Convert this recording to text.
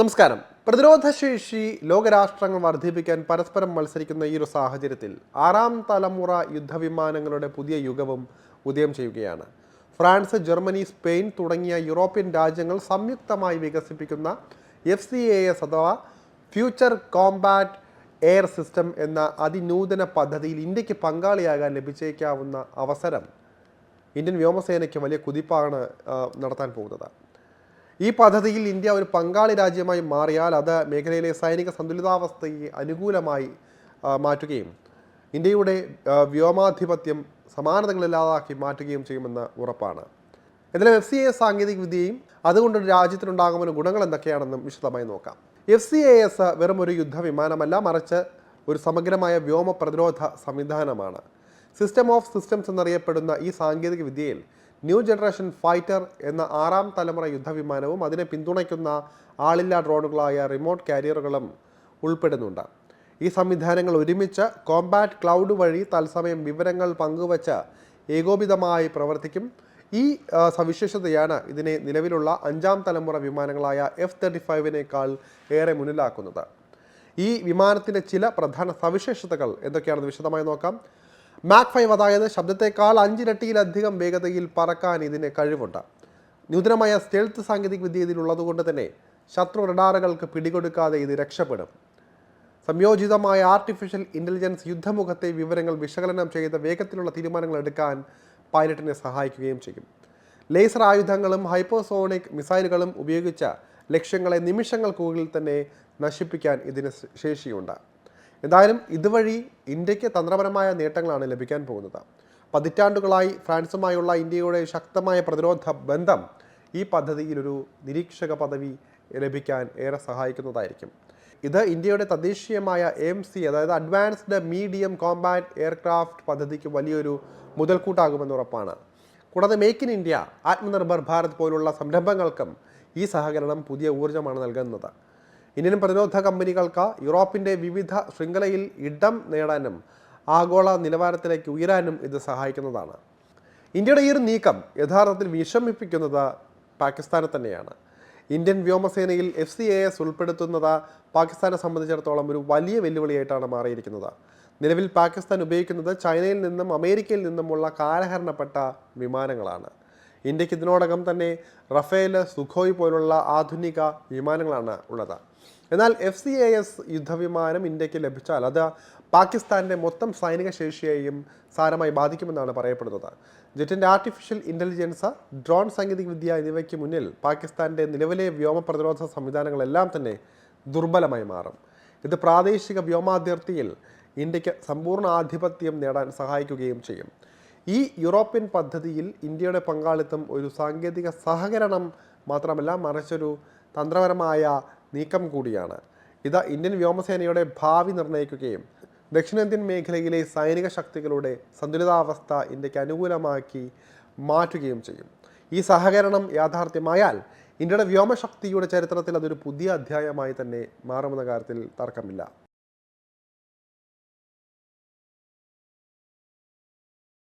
നമസ്കാരം. പ്രതിരോധശേഷി ലോകരാഷ്ട്രങ്ങൾ വർദ്ധിപ്പിക്കാൻ പരസ്പരം മത്സരിക്കുന്ന ഈ ഒരു സാഹചര്യത്തിൽ ആറാം തലമുറ യുദ്ധവിമാനങ്ങളുടെ പുതിയ യുഗവും ഉദയം ചെയ്യുകയാണ്. ഫ്രാൻസ് ജർമ്മനി സ്പെയിൻ തുടങ്ങിയ യൂറോപ്യൻ രാജ്യങ്ങൾ സംയുക്തമായി വികസിപ്പിക്കുന്ന എഫ് സി എ എസ് അഥവാ ഫ്യൂച്ചർ കോംബാറ്റ് എയർ സിസ്റ്റം എന്ന അതിനൂതന പദ്ധതിയിൽ ഇന്ത്യയ്ക്ക് പങ്കാളിയാകാൻ ലഭിച്ചേക്കാവുന്ന അവസരം ഇന്ത്യൻ വ്യോമസേനയ്ക്ക് വലിയ കുതിപ്പാണ് നടത്താൻ പോകുന്നത്. ഈ പദ്ധതിയിൽ ഇന്ത്യ ഒരു പങ്കാളി രാജ്യമായി മാറിയാൽ അത് മേഖലയിലെ സൈനിക സന്തുലിതാവസ്ഥയെ അനുകൂലമായി മാറ്റുകയും ഇന്ത്യയുടെ വ്യോമാധിപത്യം സമാനതകളില്ലാതാക്കി മാറ്റുകയും ചെയ്യുമെന്ന് ഉറപ്പാണ്. എന്നാലും എഫ് സി എ സാങ്കേതിക വിദ്യയും അതുകൊണ്ട് രാജ്യത്തിനുണ്ടാകുന്ന ഗുണങ്ങൾ എന്തൊക്കെയാണെന്നും വിശദമായി നോക്കാം. എഫ് സി എ എസ് വെറും ഒരു യുദ്ധവിമാനമല്ല മറിച്ച് ഒരു സമഗ്രമായ വ്യോമ പ്രതിരോധ സംവിധാനമാണ്. സിസ്റ്റം ഓഫ് സിസ്റ്റംസ് എന്നറിയപ്പെടുന്ന ഈ സാങ്കേതിക വിദ്യയിൽ ന്യൂ ജനറേഷൻ ഫൈറ്റർ എന്ന ആറാം തലമുറ യുദ്ധവിമാനവും അതിനെ പിന്തുണയ്ക്കുന്ന ആളില്ലാ ഡ്രോണുകളായ റിമോട്ട് കാരിയറുകളും ഉൾപ്പെടുന്നുണ്ട്. ഈ സംവിധാനങ്ങൾ ഒരുമിച്ച് കോമ്പാറ്റ് ക്ലൗഡ് വഴി തത്സമയം വിവരങ്ങൾ പങ്കുവച്ച് ഏകോപിതമായി പ്രവർത്തിക്കും. ഈ സവിശേഷതയാണ് ഇതിനെ നിലവിലുള്ള അഞ്ചാം തലമുറ വിമാനങ്ങളായ എഫ് തേർട്ടി ഫൈവിനേക്കാൾ ഏറെ മുന്നിലാക്കുന്നത്. ഈ വിമാനത്തിന്റെ ചില പ്രധാന സവിശേഷതകൾ എന്തൊക്കെയാണെന്ന് വിശദമായി നോക്കാം. മാക് ഫൈവ് അതായത് ശബ്ദത്തെക്കാൾ അഞ്ചിരട്ടിയിലധികം വേഗതയിൽ പറക്കാൻ ഇതിന് കഴിവുണ്ട്. നൂതനമായ സ്റ്റെൽത്ത് സാങ്കേതിക വിദ്യ ഇതിലുള്ളതുകൊണ്ട് തന്നെ ശത്രു റഡാറുകൾക്ക് പിടികൊടുക്കാതെ ഇത് രക്ഷപ്പെടും. സംയോജിതമായ ആർട്ടിഫിഷ്യൽ ഇന്റലിജൻസ് യുദ്ധമുഖത്തെ വിവരങ്ങൾ വിശകലനം ചെയ്ത് വേഗത്തിലുള്ള തീരുമാനങ്ങൾ എടുക്കാൻ പൈലറ്റിനെ സഹായിക്കുകയും ചെയ്യും. ലേസർ ആയുധങ്ങളും ഹൈപ്പോസോണിക് മിസൈലുകളും ഉപയോഗിച്ച ലക്ഷ്യങ്ങളെ നിമിഷങ്ങൾക്കുള്ളിൽ തന്നെ നശിപ്പിക്കാൻ ഇതിന് ശേഷിയുണ്ട്. എന്തായാലും ഇതുവഴി ഇന്ത്യയ്ക്ക് തന്ത്രപരമായ നേട്ടങ്ങളാണ് ലഭിക്കാൻ പോകുന്നത്. പതിറ്റാണ്ടുകളായി ഫ്രാൻസുമായുള്ള ഇന്ത്യയുടെ ശക്തമായ പ്രതിരോധ ബന്ധം ഈ പദ്ധതിയിലൊരു നിരീക്ഷക പദവി ലഭിക്കാൻ ഏറെ സഹായിക്കുന്നതായിരിക്കും. ഇത് ഇന്ത്യയുടെ തദ്ദേശീയമായ എം സി അതായത് അഡ്വാൻസ്ഡ് മീഡിയം കോമ്പാറ്റ് എയർക്രാഫ്റ്റ് പദ്ധതിക്ക് വലിയൊരു മുതൽക്കൂട്ടാകുമെന്ന് ഉറപ്പാണ്. കൂടാതെ make in India Atmanirbhar Bharat പോലുള്ള സംരംഭങ്ങൾക്കും ഈ സഹകരണം പുതിയ ഊർജമാണ് നൽകുന്നത്. ഇന്ത്യൻ പ്രതിരോധ കമ്പനികൾക്ക് യൂറോപ്പിന്റെ വിവിധ ശൃംഖലയിൽ ഇടം നേടാനും ആഗോള നിലവാരത്തിലേക്ക് ഉയരാനും ഇത് സഹായിക്കുന്നതാണ്. ഇന്ത്യയുടെ ഈ ഒരു നീക്കം യഥാർത്ഥത്തിൽ വിഷമിപ്പിക്കുന്നത് പാകിസ്ഥാനെ തന്നെയാണ്. ഇന്ത്യൻ വ്യോമസേനയിൽ എഫ് സി എ എസ് ഉൾപ്പെടുത്തുന്നത് പാകിസ്ഥാനെ സംബന്ധിച്ചിടത്തോളം ഒരു വലിയ വെല്ലുവിളിയായിട്ടാണ് മാറിയിരിക്കുന്നത്. നിലവിൽ പാകിസ്ഥാൻ ഉപയോഗിക്കുന്നത് ചൈനയിൽ നിന്നും അമേരിക്കയിൽ നിന്നുമുള്ള കാലഹരണപ്പെട്ട വിമാനങ്ങളാണ്. ഇന്ത്യയ്ക്ക് ഇതിനോടകം തന്നെ റഫേൽ സുഖോയ് പോലുള്ള ആധുനിക വിമാനങ്ങളാണ് ഉള്ളത്. എന്നാൽ എഫ് സി എ എസ് യുദ്ധവിമാനം ഇന്ത്യയ്ക്ക് ലഭിച്ചാൽ അത് പാകിസ്ഥാന്റെ മൊത്തം സൈനിക ശേഷിയെയും സാരമായി ബാധിക്കുമെന്നാണ് പറയപ്പെടുന്നത്. ജെറ്റിന്റെ ആർട്ടിഫിഷ്യൽ ഇന്റലിജൻസ് ഡ്രോൺ സാങ്കേതിക വിദ്യ എന്നിവയ്ക്ക് മുന്നിൽ പാകിസ്ഥാന്റെ നിലവിലെ വ്യോമ പ്രതിരോധ സംവിധാനങ്ങളെല്ലാം തന്നെ ദുർബലമായി മാറും. ഇത് പ്രാദേശിക വ്യോമാതിർത്തിയിൽ ഇന്ത്യയ്ക്ക് സമ്പൂർണ ആധിപത്യം നേടാൻ സഹായിക്കുകയും ചെയ്യും. ഈ യൂറോപ്യൻ പദ്ധതിയിൽ ഇന്ത്യയുടെ പങ്കാളിത്തം ഒരു സാങ്കേതിക സഹകരണം മാത്രമല്ല മറിച്ചൊരു തന്ത്രപരമായ നീക്കം കൂടിയാണ്. ഇത് ഇന്ത്യൻ വ്യോമസേനയുടെ ഭാവി നിർണയിക്കുകയും ദക്ഷിണേന്ത്യൻ മേഖലയിലെ സൈനിക ശക്തികളുടെ സന്തുലിതാവസ്ഥ ഇന്ത്യയ്ക്ക് അനുകൂലമാക്കി മാറ്റുകയും ചെയ്യും. ഈ സഹകരണം യാഥാർത്ഥ്യമായാൽ ഇന്ത്യയുടെ വ്യോമശക്തിയുടെ ചരിത്രത്തിൽ അതൊരു പുതിയ അധ്യായമായി തന്നെ മാറുമെന്ന കാര്യത്തിൽ തർക്കമില്ല.